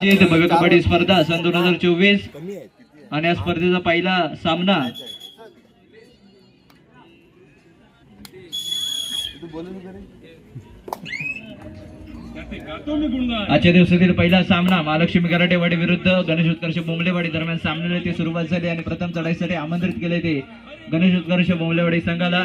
कबड्डी स्पर्धा सन दोन हजार चोवीस आणि या स्पर्धेचा पहिला सामना. आजच्या दिवसातील पहिला सामना महालक्ष्मी कराटेवाडी विरुद्ध गणेश उत्कर्ष बोंबलेवाडी दरम्यान सामन्याला ती सुरुवात झाली आणि प्रथम चढाईसाठी आमंत्रित केले ते गणेश उत्कर्ष बोंबलेवाडी संघाला.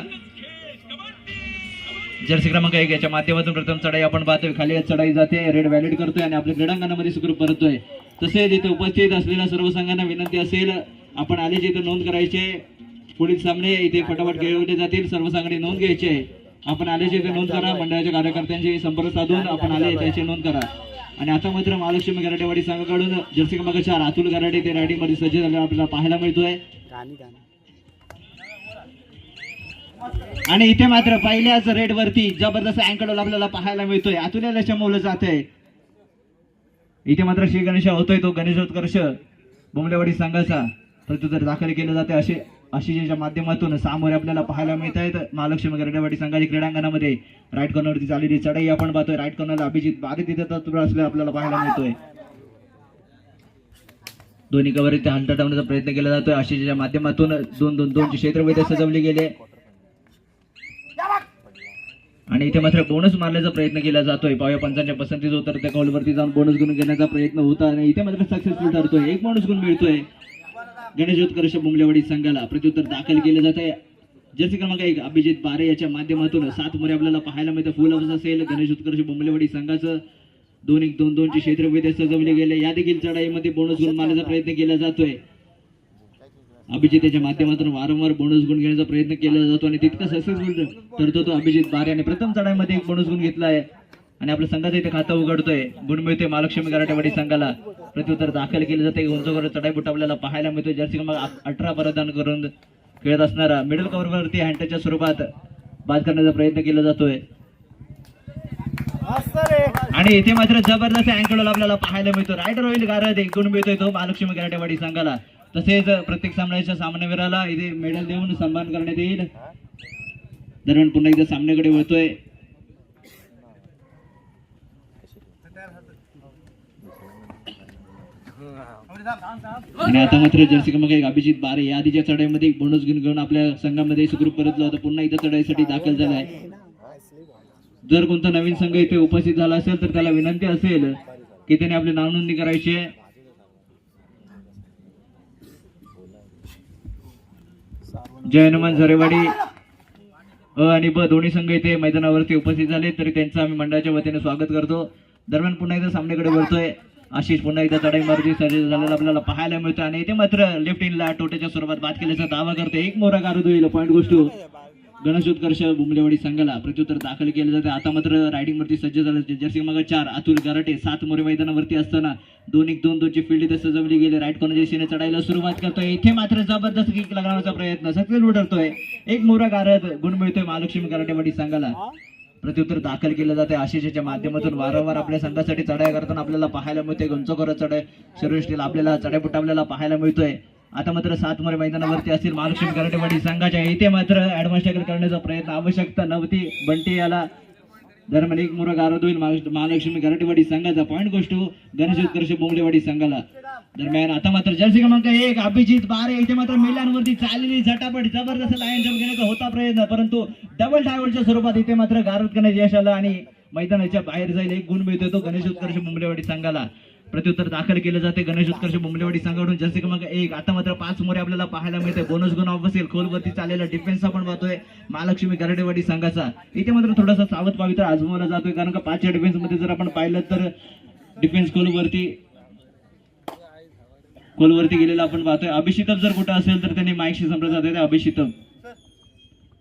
जर्सी क्रमांक एक याच्या माध्यमातून प्रथम चढाई आपण पाहतोय. खाली चढाई जाते. रेड व्हॅलिड करतोय आणि आपल्या क्रीडांगणामध्ये सुखरूप परतोय तसेच इथे उपस्थित असलेल्या सर्व संघांना विनंती असेल आपण आलेची इथे नोंद करायचे. पुढील सामने इथे फटाफट खेळवले जातील. सर्व संघाने नोंद घ्यायची. आहे आपण आल्याची इथे नोंद करा. मंडळाच्या कार्यकर्त्यांशी संपर्क साधून आपण आले त्याची नोंद करा. आणि आता मात्र महालक्ष्मी गराटेवाडी संघाकडून जर्सी क्रमांक चार अतुल गराटे ते रायडिंगमध्ये सज्ज झाले आपल्याला पाहायला मिळतोय. आणि इथे मात्र पहिल्याच रेड वरती जबरदस्त अँकल आपल्याला पाहायला मिळतोय. आतुल्याला शमवलं जात आहे इथे मात्र श्री गणेश होतोय तो गणेशोत्कर्ष. बोमलेवाडी संघाचा प्रत्युत्तर दाखल केलं जाते असे आशिषेच्या माध्यमातून सामोरे आपल्याला पाहायला मिळत आहेत महालक्ष्मी गरडेवाडी संघाच्या क्रीडांगणामध्ये राईट कॉर्नरवरती झालेली चढाई आपण पाहतोय. राईट कॉर्नरला अभिजित बारी तिथे तत्पर आपल्याला पाहायला मिळतोय. दोन्ही कवर इथे हलता प्रयत्न केला जातोय. आशिषेच्या माध्यमातून दोन दोन दोनची क्षेत्रवेध सजवली गेले आणि इथे मात्र बोनस मारण्याचा प्रयत्न केला जातोय. पाव्या पंचांच्या पसंतीचा होतं त्या कॉलवरती जाऊन बोनस गुण घेण्याचा प्रयत्न होता आणि इथे मात्र सक्सेसफुल ठरतोय. एक बोनस गुण मिळतोय. गणेश उत्कर्ष संघाला प्रत्युत्तर दाखल केलं जात आहे. जर्सी क्रमांक एक अभिजित बारे याच्या माध्यमातून सात मुरे आपल्याला पाहायला मिळतं. फुल हाऊस असेल. गणेश उत्कर्ष बुमलेवाडी संघाचं दोन एक दोन दोनची क्षेत्रवेध सजवले गेले. या देखील चढाईमध्ये बोनस गुण मारण्याचा प्रयत्न केला जातोय. अभिजित याच्या माध्यमातून वारंवार बोनस गुण घेण्याचा प्रयत्न केला जातो आणि तितका सक्सेसफुल ठरतो तो अभिजित बारे आणि प्रथम चढाईमध्ये एक बोनस गुण घेतला आहे आणि आपल्या संघाचं इथे खातं उघडतोय. गुण मिळतोय महालक्ष्मी कराटेवाडी संघाला. प्रत्युत्तर दाखल केलं जाते. उंचवर चढाई बुट आपल्याला पाहायला मिळतोय. जर्सी क्रमांक अठरा प्रदान करून खेळत असणारा मिडल कव्हरवरती हँडच्या स्वरूपात बाद करण्याचा प्रयत्न केला जातोय. आणि इथे मात्र जबरदस्त अँकल आपल्याला पाहायला मिळतो. रायडर होईल गारद एक गुण मिळतोय तो महालक्ष्मी कराटेवाडी संघाला. तसेच प्रत्येक सामन्याच्या सामनावीराला इथे मेडल देऊन सन्मान करण्यात येईल. दरम्यान पुन्हा एकदा सामन्याकडे वळतोय. आणि आता मात्र जर्सी क्रमांक एक अभिजित बारे या आधीच्या चढाईमध्ये एक बोनस घेऊन घेऊन आपल्या संघामध्ये सुखरूप परतला होता. पुन्हा इथं चढाईसाठी दाखल झालाय जर कोणता नवीन संघ इथे उपस्थित झाला असेल तर त्याला विनंती असेल की त्याने आपली नावनोंदणी करायची आहे. जय हनुमान झरेवाडी. अ आणि ब दोन्ही संघ इथे मैदानावरती उपस्थित झाले तरी त्यांचं आम्ही मंडळाच्या वतीने स्वागत करतो. दरम्यान पुन्हा एकदा सामन्याकडे वळतोय. आशिष पुन्हा एकदा चढाई मारुती सर्ज झालेला आपल्याला पाहायला मिळतं. आणि इथे मात्र लेफ्ट इनला टोट्याच्या स्वरूपात बाद केल्याचा दावा करते एक मोरा गारुद होईल पॉईंट गोष्ट. गणेश उत्कर्ष बुमलेवाडी संघाला प्रत्युत्तर दाखल केले जाते. आता मात्र रायडिंग वरती सज्ज झालं जर्सी मग चार अतुल गराटे सात मोरे मैदानावरती असताना दोन एक दोन दोनची फील्ड इथे सजवली गेली. राईट कॉर्नर दिशेने चढायला सुरुवात करतोय. इथे मात्र जबरदस्त किक लागण्याचा प्रयत्न. सक्सेस उडरतोय एक मोरा गारद गुण मिळतोय महालक्ष्मी गराटेवाडी संघाला. प्रत्युत्तर दाखल केलं जाते आशिषच्या माध्यमातून वारंवार आपल्या संघासाठी चढाई करताना आपल्याला पाहायला मिळते गंचोकर चढाई सर्वष्टीला आपल्याला चढाईपुट आपल्याला पाहायला मिळतोय. आता मात्र सातमोरे मैदानावरती असतील महालक्ष्मी कराटेवाडी संघाच्या. इथे मात्र ऍडव्हान्स टॅकल करण्याचा प्रयत्न आवश्यकता नव्हती. बंटी याला दरम्यान एक मोरा गारद होईल महालक्ष्मी कराटेवाडी संघाचा पॉईंट गोष्ट. गणेश उत्कर्ष बोंगलेवाडी संघाला दरम्यान आता मात्र जर्सी क्रमांक एक अभिजित बारे. इथे मात्र मिलांवरती चाललेली झटापट जबरदस्त लायन जम घेण्याचा होता प्रयत्न. परंतु डबल डायव्हरच्या स्वरूपात इथे मात्र गारद करण्यात यश आलं आणि मैदानाच्या बाहेर जाईल एक गुण मिळतो तो गणेश उत्कर्ष मुंबलेवाडी संघाला. प्रत्युत्तर दाखल केलं जाते. गणेश उत्कर्ष मुंबलेवाडी संघाकडून जर्सी क्रमांक एक. आता मात्र पाच मोरे आपल्याला पाहायला मिळते. बोनस गुण ऑफ असेल खोलवरती चाललेला डिफेन्स आपण पाहतोय महालक्ष्मी गरडेवाडी संघाचा इथे मात्र थोडासा सावध पावित्र आजमावला जातोय. कारण का पाचच्या डिफेन्समध्ये जर आपण पाहिलं तर डिफेन्स खोलवरती खोलवरती गेलेला आपण पाहतोय. अभिषितम जर कुठं असेल तर त्यांनी माईकशी संपर्क साधतोय अभिषितम.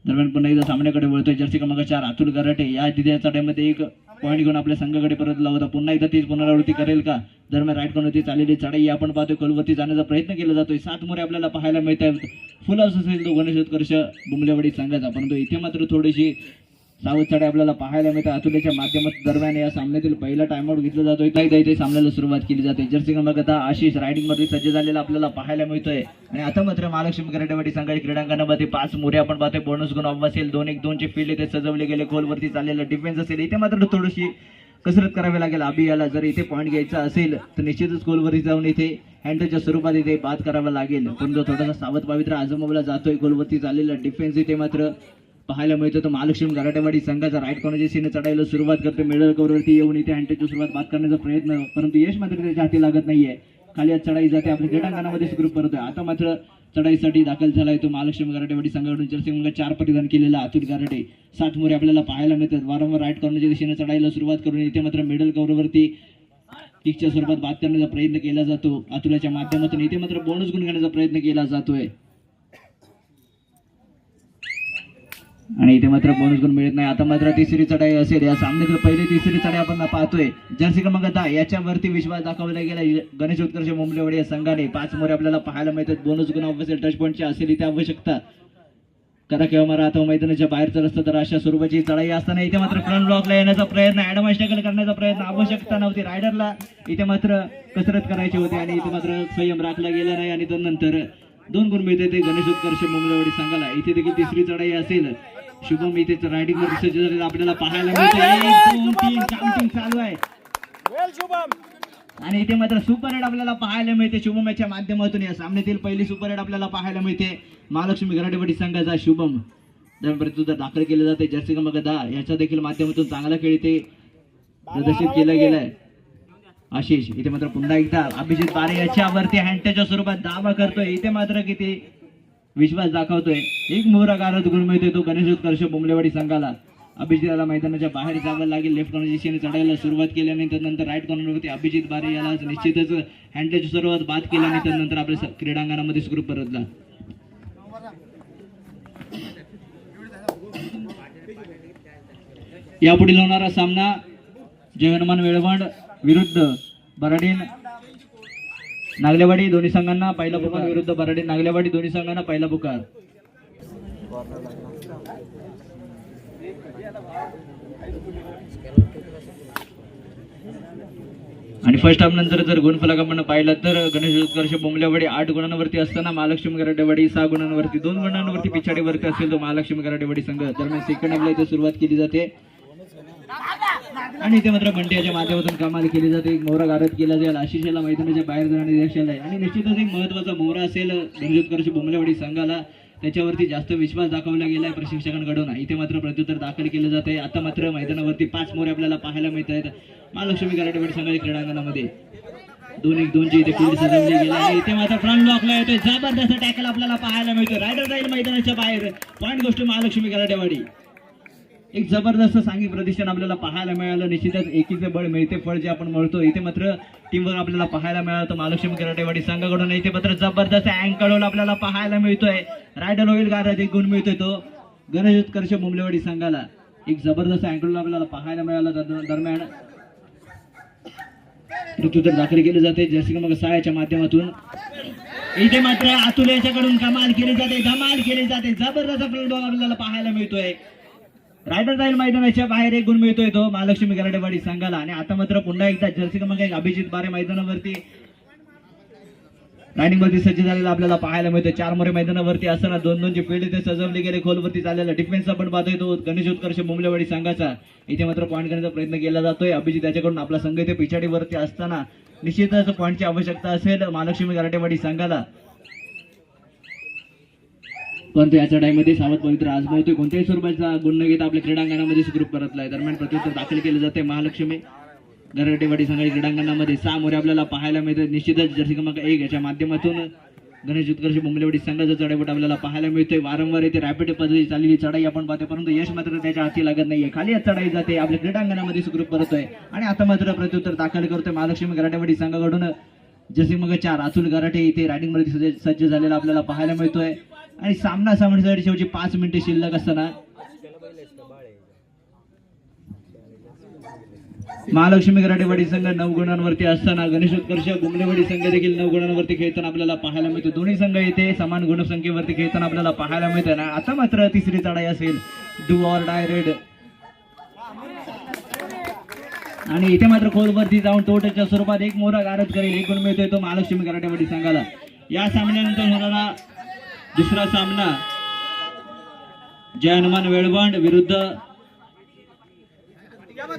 दरम्यान पुन्हा एकदा सामन्याकडे वळतोय. जर्सी क्रमांक चार. अतुल गराटे या दिद्याचा टाइममध्ये एक पॉईंट घेऊन आपल्या संघाकडे परतला होता पुन्हा एकदा तीच पुनरावृत्ती करेल का? दरम्यान राईट कॉर्नरती चाललेली चढाई आपण पाहतोय. कलवरती जाण्याचा प्रयत्न केला जातोय. सात मोरे आपल्याला पाहायला मिळत आहेत फुल हाऊस असेल तो गणेश उत्कर्ष बुमलेवाडी संघाचा. परंतु इथे मात्र थोडीशी सावध आपल्याला पाहायला मिळतात अतुल्याच्या माध्यमात दरम्यान या सामन्यातील पहिला टाइमआउट घेतला जातोय. काही इथे सामन्याला सुरुवात केली जाते. जर्सी क्रमांक आता आशिष रायडिंगमध्ये सज्ज झालेला आपल्याला पाहायला मिळतोय. आणि आता मात्र महालक्ष्मी कराटेवाडी संघाच्या क्रीडांगणामध्ये पाच मोरे आपण पाहतोय. बोनस गुण ऑफ असेल. दोन एक दोनचे फील्ड इथे सजवले गेले. गोलवरती चाललेलं डिफेन्स असेल. इथे मात्र थोडीशी कसरत करावी लागेल. अभि याला जर इथे पॉईंट घ्यायचा असेल तर निश्चितच गोलवरती जाऊन इथे हँडलच्या स्वरूपात इथे बाद करावा लागेल. पण जो थोडासा सावध पावित्र आजमावला जातोय. गोलवरती चाललेला डिफेन्स इथे मात्र पाहायला मिळतो तर महालक्ष्मी गराटेवाडी संघाचा राईट कॉर्नरच्या सीने चढायला सुरुवात करतो मिडल कवरवरती येऊन इथे हँटेची सुरुवात बाद करण्याचा प्रयत्न परंतु यश मात्र त्याच्या हाती लागत नाहीये. खाली आज चढाई जाते आपल्या क्रीडांगणामध्ये सुखरूप परतोय. आता मात्र चढाईसाठी दाखल झालाय तो महालक्ष्मी गराटेवाडी संघाकडून जर्सी चार परिधान केलेला अतुल गराटे. साठ मोरे आपल्याला पाहायला मिळतात. वारंवार राईट कॉर्नरच्या दिशेने चढायला सुरुवात करून इथे मात्र मिडल कवरवरती किकच्या स्वरूपात बाद करण्याचा प्रयत्न केला जातो. अतुलाच्या माध्यमातून इथे मात्र बोनस गुण घेण्याचा प्रयत्न केला जातोय. आणि इथे मात्र बोनस गुण मिळत नाही. आता मात्र तिसरी चढाई असेल. या सामन्यातील पहिली तिसरी चढाई आपण पाहतोय. जर्सी क्रमांक दहा याच्यावरती विश्वास दाखवला गेला. गणेश उत्कर्ष मुंबलेवाडी या संघाने पाच मोरे आपल्याला पाहायला मिळतात. बोनस गुण असेल टच पॉईंटची असेल. इथे आवश्यकता. करा किंवा मारा आता मैदानाच्या बाहेरचा रस्ता तर अशा स्वरूपाची चढाई असताना इथे मात्र फ्रंट ब्लॉकला येण्याचा प्रयत्न ऍडम करण्याचा प्रयत्न. आवश्यकता नव्हती रायडरला इथे मात्र कसरत करायची होती आणि इथे मात्र संयम राखला गेला नाही आणि त्यानंतर दोन गुण मिळते ते गणेश उत्कर्ष मुंबलेवाडी संघाला. इथे देखील तिसरी चढाई असेल. शुभम इथे रायडिंगमध्ये सज्ज झालेला आपल्याला पाहायला मिळते चालू आहे. आणि इथे मात्र सुपर हेड आपल्याला पाहायला मिळते. शुभम याच्या माध्यमातून या सामन्यातील पहिली सुपर हेड आपल्याला पाहायला मिळते. महालक्ष्मी गराटेवाडी संघाचा शुभम. प्रत्युत्तर दाखल केले जाते. जर्सी क्रमांक दहा याच्या देखील माध्यमातून चांगला खेळ इथे प्रदर्शित केला गेलाय. आशिष इथे मात्र पुन्हा एकदा अभिजित बारे याच्यावरती हँडच्या स्वरूपात दावा करतोय. इथे मात्र किती विश्वास दाखवतोय. एक मोहरा गारद गुण मिळतोय तो गणेश उत्कर्ष बोंबलेवाडी संघाला. अभिजिताला मैदानाच्या बाहेर जावं लागेल. लेफ्ट कॉर्नरची दिशेने चढायला सुरुवात केल्यानंतर नंतर राईट कॉर्नरवरती अभिजित बारे याला निश्चितच हँडच्या स्वरूपात बाद केल्यानंतर नंतर आपल्या स- क्रीडांगणामध्ये सुखरूप परतला. यापुढील होणारा सामना जय हनुमान वेळवंड विरुद्ध बराडीन नागलेवाडी दोन्ही संघांना पहिला पुकार विरुद्ध बराडीन नागलेवाडी दोन्ही संघांना पहिला पुकार. आणि फर्स्ट हाफ नंतर जर गुणफलक आपण पाहिलं तर गणेश उत्कर्ष बोंबल्यावाडी आठ गुणांवरती असताना महालक्ष्मी गराडेवाडी सहा गुणांवरती दोन गुणांवरती पिछाडीवरती असेल तो महालक्ष्मी गराडेवाडी संघ. दरम्यान सेकंड हाफला इथे सुरुवात केली जाते. आणि इथे मात्र बंटियाच्या माध्यमातून कमाल केली जाते. एक मोहरा गारद केला जाईल. आशिषाला मैदानाच्या बाहेर जाण्याने यश आलंय आणि निश्चितच एक महत्त्वाचा मोहरा असेल गणेशोत्कर्ष बोंबलेवाडी संघाला. त्याच्यावरती जास्त विश्वास दाखवला गेलाय प्रशिक्षकांकडून. इथे मात्र प्रत्युत्तर दाखल केलं जात आहे आता मात्र मैदानावरती पाच मोरे आपल्याला पाहायला मिळत आहेत महालक्ष्मी कराटेवाडी संघाच्या क्रीडांगणामध्ये. दोन एक दोनची इथे फील्ड सजवली गेली आणि इथे मात्र फ्रंट लॉकला येतोय. जबरदस्त टॅकल आपल्याला पाहायला मिळतोय. रायडर जाईल मैदानाच्या बाहेर. पॉईंट गोष्ट महालक्ष्मी कराटेवाडी. एक जबरदस्त सांघिक प्रदर्शन आपल्याला पाहायला मिळालं. निश्चितच एकीचे बळ मिळते फळ जे आपण म्हणतो इथे मात्र टीमवर आपल्याला पाहायला मिळालं. तर महालक्ष्मी कराटेवाडी संघाकडून इथे मात्र जबरदस्त अँकल आपल्याला पाहायला मिळतोय. रायडर होईल गारात एक गुण मिळतोय तो. गणेश उत्कर्ष मुंबलेवाडी संघाला एक जबरदस्त अँकल आपल्याला पाहायला मिळाला. दर- दरम्यान प्रत्युत्तर दाखल केले जाते. जर्सी मग सहाच्या माध्यमातून इथे मात्र अतुल याच्याकडून कमाल केली जाते. धमाल केली जाते. जबरदस्त आपल्याला पाहायला मिळतोय. रायडर जाईल मैदानाच्या बाहेर एक गुण मिळतोय तो महालक्ष्मी गराडेवाडी संघाला. आणि आता मात्र पुन्हा एकदा जर्सी क्रमांक एक अभिजित बारे मैदानावरती. रायडिंग वरती सज्ज झालेला आपल्याला पाहायला मिळतोय. चार मोरे मैदानावरती असताना दोन दोनची फील्ड इथे सजवले गेले. खोलवरती चाललेला डिफेन्स आपण पाहतोय तो गणेश उत्कर्ष मुंबलेवाडी संघाचा. इथे मात्र पॉईंट करण्याचा प्रयत्न केला जातोय. अभिजित त्याच्याकडून आपला संघ इथे पिछाडीवरती असताना निश्चितच पॉईंटची आवश्यकता असेल महालक्ष्मी गराटेवाडी संघाला. परंतु याच्या चढाईमध्ये सावध पवित्र आजमावतोय. कोणत्याही स्वरूपाचा गुण न घेता आपल्या क्रीडांगणामध्ये सुखरूप परतलाय दरम्यान प्रत्युत्तर दाखल केलं जाते महालक्ष्मी गरटेवाडी संघाच्या क्रीडांगणामध्ये सहा मोरे आपल्याला पाहायला मिळतात. निश्चितच जर्सी क्रमांक एक याच्या माध्यमातून गणेश उत्कर्ष मुंबलेवाडी संघाचा चढाईपट आपल्याला पाहायला मिळतोय. वारंवार येथे रॅपिड पद्धती चाललेली चढाई आपण पाहतोय. परंतु यश मात्र त्याच्या हाती लागत नाहीये. खाली चढाई जाते. आपल्या क्रीडांगणामध्ये सुखरूप परतोय. आणि आता मात्र प्रत्युत्तर दाखल करतोय. महालक्ष्मी गराटेवाडी संघाकडून. जसे मग चार अतुल गराटे इथे रायडिंगमध्ये सज्ज- सज्ज झालेला आपल्याला पाहायला मिळतोय. आणि सामना सामन्यासाठी शेवटी पाच मिनिटे शिल्लक असताना महालक्ष्मी गराटेवाडी संघ नऊ गुणांवरती असताना गणेश उत्कर्ष गुमलेवाडी संघ देखील नऊ गुणांवरती खेळताना आपल्याला पाहायला मिळतो. दोन्ही संघ येथे समान गुणसंख्येवरती खेळताना आपल्याला पाहायला मिळतं. ना आता मात्र तिसरी चढाई असेल. डू ऑर डाय रेड आणि इथे मात्र खोलवरती जाऊन तोट्याच्या स्वरूपात एक मोरा गारद करेल. एक गुण मिळतोय तो महालक्ष्मी कराटेवाडी संघाला. या सामन्यानंतर होणारा दुसरा सामना जय हनुमान वेळवंड विरुद्ध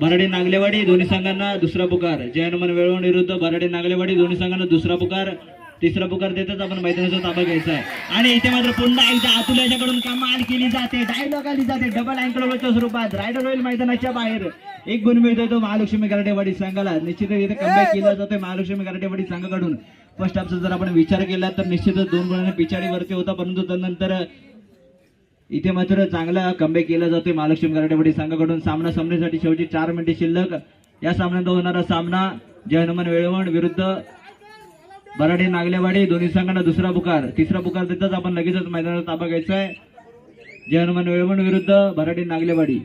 बराडे नागलेवाडी दोन्ही संघांना दुसरा पुकार. जय हनुमान वेळवंड विरुद्ध बराडे नागलेवाडी दोन्ही संघांना दुसरा पुकार. तिसरा पुकार देतच आपण मैदानाचा ताबा घ्यायचा आहे. आणि इथे मात्र पुन्हा एकदा अतुल याच्याकडून कमाल केली जाते. डायलॉग आली जाते. डबल अँकलच्या स्वरूपात. रायडर होईल मैदानाच्या बाहेर. एक गुण मिळतोय तो महालक्ष्मी गराडेवाडी संघाला. निश्चितच इथे कमबॅक केला जातोय महालक्ष्मी गराडेवाडी संघाकडून. फर्स्ट हाफचा जर आपण विचार केला तर निश्चितच दोन गुणांना पिछाडीवरती होता परंतु त्यानंतर इथे मात्र चांगला कमबॅक केला जातोय महालक्ष्मी कराटेवाडी संघाकडून. सामना सामन्यासाठी शेवटी चार मिनिटे शिल्लक. या सामन्यात होणारा सामना जय हनुमान वेळवण विरुद्ध बराडे नागलेवाडी. दोन्ही संघांना दुसरा पुकार तिसरा पुकार देताच आपण लगेचच मैदानाचा ताबा घ्यायचा आहे. जय हनुमान वेळवण विरुद्ध बराडे नागलेवाडी.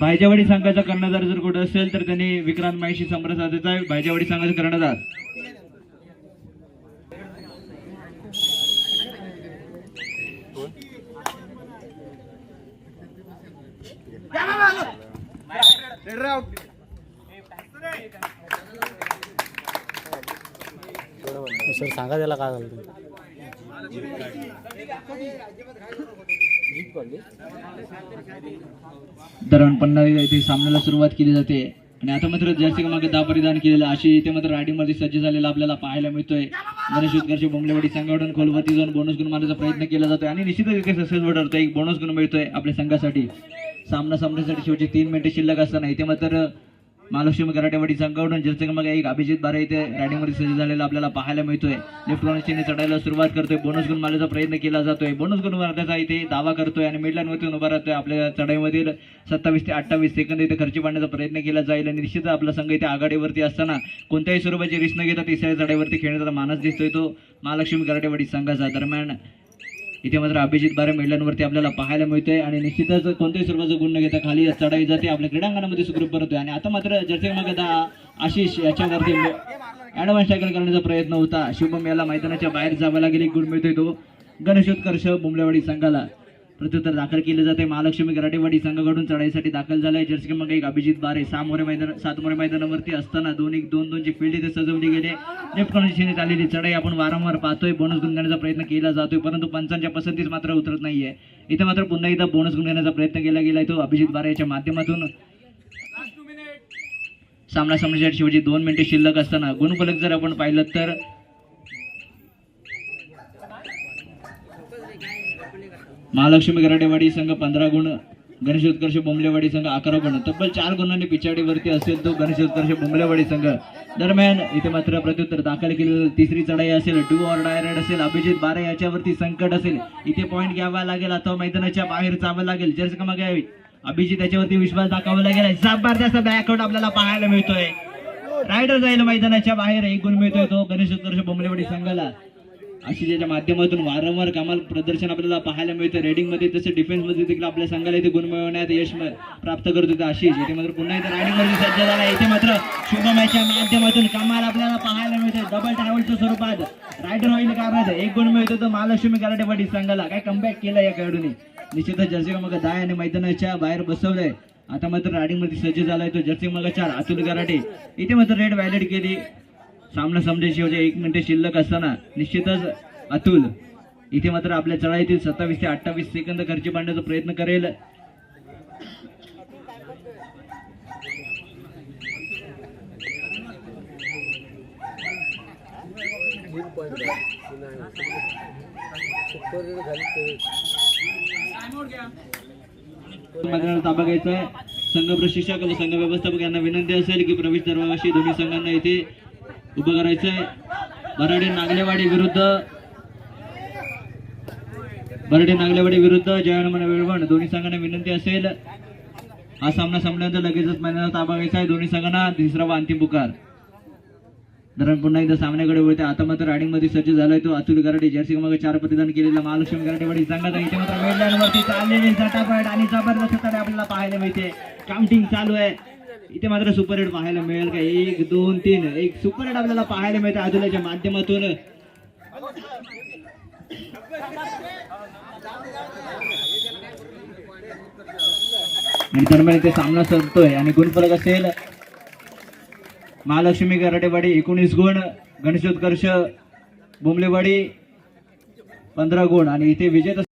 भायजावाडी संघाचा कर्णधार जर कुठं असेल तर त्यांनी विक्रांत माईशी संपर्क साधायचा आहे. भायजावाडी संघाचा कर्णधार. सर सांगा त्याला काय झालं दरम्यान पन्नास इथे सामन्याला सुरुवात केली जाते. आणि आता मात्र जर्सी मागे दहा परिधान केलेलं अशी इथे मात्र रायडिंगमध्ये सज्ज झालेला आपल्याला पाहायला मिळतोय. गणेश उत्कर्ष बोंबलेवाडी संघाडून खोलवरती जाऊन बोनस गुण मारण्याचा प्रयत्न केला जातोय. आणि निश्चितच इथे सक्सेसफुल ठरतो एक बोनस गुण मिळतोय आपल्या संघासाठी. सामना सामन्यासाठी शेवटची तीन मिनिटे शिल्लक असताना इथे मात्र महालक्ष्मी कराटेवाडी संघाकडून जर्सी मग एक अभिजित बारे इथे रायडिंगमध्ये सज्ज झालेला आपल्याला पाहायला मिळतोय. लेफ्ट कॉर्नरची चढायला सुरुवात करतोय. बोनस गुण मारण्याचा प्रयत्न केला जातोय. बोनस गुण मारण्याचा इथे दावा करतोय आणि मिडलांवरती उभा राहतोय आपल्या चढाईमधील सत्तावीस ते अठ्ठावीस सेकंद इथे खर्ची पाडण्याचा प्रयत्न केला जाईल. आणि निश्चित आपला संघ इथे आघाडीवरती असताना कोणत्याही स्वरूपाची रिस्क न घेता तिसऱ्या चढाईवरती खेळण्याचा मानस दिसतोय तो. महालक्ष्मी कराटेवाडी संघाचा दरम्यान इथे मात्र अभिजित बारे मेडल्यांवरती आपल्याला पाहायला मिळतोय आणि निश्चितच कोणत्याही स्वरूपाचं गुण न घेता खाली चढाई जाते. आपल्या क्रीडांगणामध्ये सुखरूप परतोय. आणि आता मात्र जर्सी मग दहा आशिष याच्यावरती ऍडव्हान्स टॅकल करण्याचा प्रयत्न होता. शुभम याला मैदानाच्या बाहेर जावं लागेल. एक गुण मिळतोय तो. गणेशोत्कर्ष बुमलेवाडी संघाला. प्रत्युत्तर दाखल केले जाते महालक्ष्मी कराटेवाडी संघाकडून चढाईसाठी दाखल झालाय. जर्सी मग एक अभिजित बारे. सहा मोरे मैदान सात मोरे मैदानावरती असताना दोन एक दोन दोनची फील्ड इथे सजवली गेले. लेफ्ट कॉर्नरची आलेली चढाई आपण वारंवार पाहतोय. बोनस गुण प्रयत्न केला जातोय. परंतु पंचांच्या पसंतीस मात्र उतरत नाहीये. इथे मात्र पुन्हा एकदा बोनस गुण प्रयत्न केला गेलाय तो अभिजित बारे याच्या माध्यमातून. सामना सामन्यासाठी शेवटी दोन मिनिटे शिल्लक असताना गुणफलक जर आपण पाहिलं तर महालक्ष्मी गराडेवाडी संघ पंधरा गुण गणेश उत्कर्ष बोंबलेवाडी संघ अकरा गुण. तब्बल चार गुणांनी पिछाडीवरती असेल तो गणेश उत्कर्ष बोंबलेवाडी संघ. दरम्यान इथे मात्र प्रत्युत्तर दाखल केलेलं तिसरी चढाई असेल टू ऑर डायरेड असेल अभिजित बारे याच्यावरती संकट असेल. इथे पॉईंट घ्यावा लागेल अथवा मैदानाच्या बाहेर जावं लागेल. जर्स का घ्यावी अभिजित याच्यावरती विश्वास दाखवावा लागेल जबरदस्त बॅकआउट आपल्याला पाहायला मिळतोय. रायडर जाईल मैदानाच्या बाहेर एक गुण मिळतोय तो गणेश उत्कर्ष बोंबलेवाडी संघाला. अशी ज्याच्या माध्यमातून वारंवार कमाल प्रदर्शन आपल्याला पाहायला मिळतं. रेडिंगमध्ये तसं डिफेन्समध्ये तिकडे देखील आपल्या संघाला इथे गुण मिळवण्यात यश प्राप्त करत होते आशिष. इथे मात्र पुन्हा इथे रायडिंगमध्ये सज्ज झाला. इथे मात्र शुभमयाच्या माध्यमातून कमाल आपल्याला पाहायला मिळते. डबल ट्रॅव्हलच्या स्वरूपात रायडर होईल कारण एक गुण मिळतो तर महालक्ष्मी कराटेवाडी संघाला. काय कमबॅक केला या खेळाडूने? निश्चितच जर्सी मग दहा आणि मैदानाच्या बाहेर बसवलंय. आता मात्र रायडिंगमध्ये सज्ज झालाय तो जर्सी मग चार. अतुल कराटे. इथे मात्र रेड व्हॅलिड केली. सामना समजेल म्हणजे शेवटी एक मिनिटे शिल्लक असताना निश्चितच अतुल इथे मात्र आपल्या चढाईतील सत्तावीस ते अठ्ठावीस सेकंद खर्ची पाडण्याचा प्रयत्न करेल. ताबा घ्यायचा आहे. संघ प्रशिक्षक व संघ व्यवस्थापक यांना विनंती असेल की प्रवेश दरवाजाशी दोन्ही संघांना इथे उभं करायचंय. आहे बराडे नागलेवाडी विरुद्ध. बराडे नागलेवाडी विरुद्ध जयहनुमान वेळवण. दोन्ही संघांना विनंती असेल. हा सामना संपल्यानंतर लगेचच मैदानात ताबा घ्यायचा आहे. दोन्ही संघांना तिसरा व अंतिम पुकार. धरण पुन्हा एकदा सामन्याकडे वळते. आता मात्र रायडिंगमध्ये सज्ज झालाय तो. अतुल कराटे जर्सी मग चार प्रतिदान केलेला महालक्ष्मी गराडेवाडी संघाचा इथे मात्र मेडलँडवरती चाललेली झटापट आणि जबरदस्त आपल्याला पाहायला मिळते. काउंटिंग चालू आहे. इथे मात्र सुपर हिट पाहायला मिळेल का? एक दोन तीन. एक सुपर हिट आपल्याला पाहायला मिळतं अतुलाच्या माध्यमातून. आणि दरम्यान इथे सामना सरतोय आणि गुणफलक असेल महालक्ष्मी गराटेवाडी एकोणीस गुण गणेशोत्कर्ष बोंबलेवाडी पंधरा गुण. आणि इथे विजेता